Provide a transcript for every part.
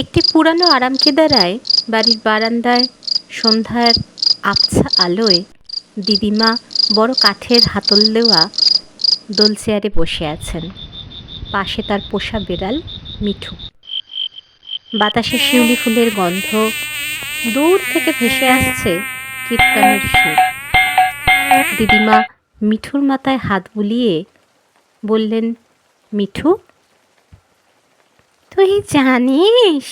একটি পুরানো আরামকেদারায় বাড়ির বারান্দায় সন্ধ্যার আবছা আলোয় দিদিমা বড় কাঠের হাতল দেওয়া দোল চেয়ারে বসে আছেন। পাশে তার পোষা বেড়াল মিঠু। বাতাসে শিউলি ফুলের গন্ধ দূর থেকে ভেসে আসছে কীর্তনের সুর। দিদিমা মিঠুর মাথায় হাত বুলিয়ে বললেন, মিঠু তুই জানিস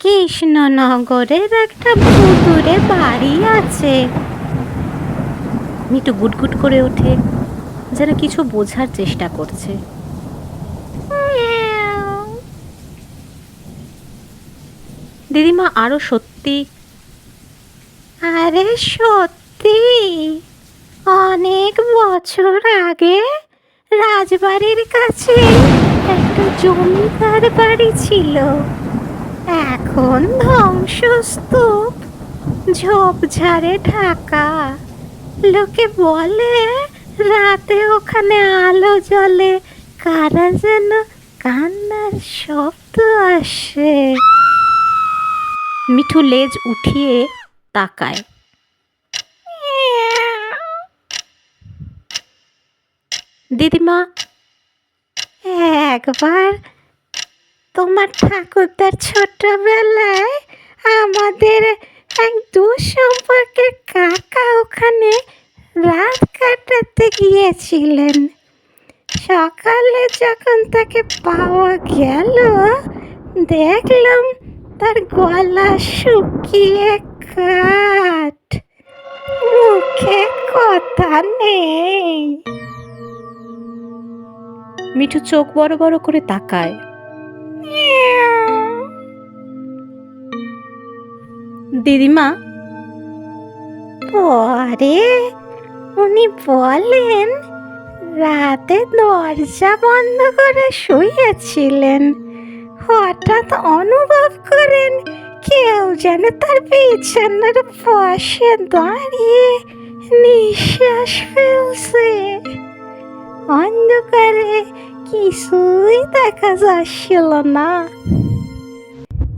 কৃষ্ণনগরের একটা ভুতুরে বাড়ি আছে। মিঠু গুটগুট করে ওঠে যেন কিছু বোঝার চেষ্টা করছে। দিদিমা আরও সত্যি আরে সত্যি অনেক বছর আগে রাজবাড়ির কাছে একটা জমিদার বাড়ি ছিল। এখন ধ্বংসস্তূপ ঝোপঝাড়ে ঢাকা। লোকে বলে রাতে ওখানে আলো জ্বলে কারা যেন কান্নার শব্দ আসে। মিঠু লেজ উঠিয়ে তাকায়। দিদিমা একবার তোমার ঠাকুরদার ছোটবেলায় আমাদের এক দুঃসম্পর্কে কাকা ওখানে রাত কাটাতে গিয়েছিলেন। সকালে যখন তাকে পাওয়া গেল, দেখলাম তার গলা শুকিয়ে কাঠ। মুখে কথা নেই। মিঠু চোখ বড় বড় করে তাকায়। দিদিমা? পরে উনি বলেন, রাতে দরজা বন্ধ করে শুয়েছিলেন। হঠাৎ অনুভব করেন, কেউ যেন তার বিছানার পাশে দাঁড়িয়ে নিঃশ্বাস ফেলছে। অন্ধকারে কিছুই দেখা যাচ্ছিল না।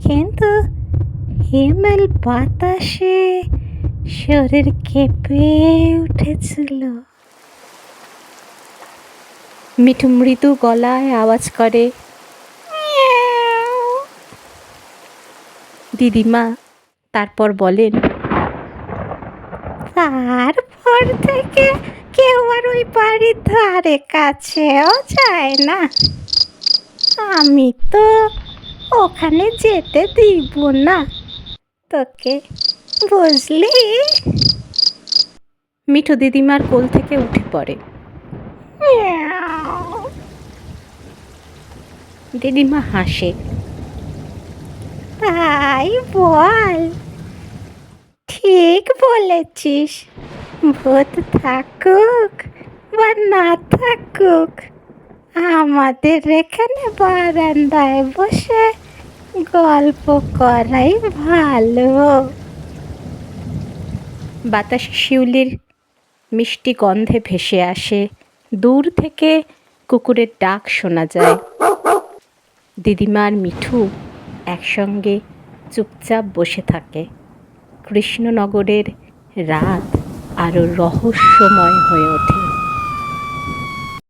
কিন্তু হিমেল বাতাসে শরীর কেঁপে উঠেছিল। মিঠু মৃদু গলায় আওয়াজ করে দিদিমা তারপর বলেন, তারপর থেকে কেউ আর ওই বাড়ির ধারে কাছেও যায় না। আমি তো ওখানে যেতে দিব না। তোকে বুঝলি? মিঠু দিদিমার কোল থেকে উঠে পড়ে। দিদিমা হাসে। তাই বল। ঠিক বলেছিস। ভূত থাকুক বা না থাকুক, আমাদের এখানে বারান্দায় বসে গল্প করাই ভালো। বাতাসে শিউলির মিষ্টি গন্ধে ভেসে আসে। দূর থেকে কুকুরের ডাক শোনা যায়। দিদিমার মিঠু একসঙ্গে চুপচাপ বসে থাকে। কৃষ্ণনগরের রাত। আরও রহস্যময় হয়ে ওঠে।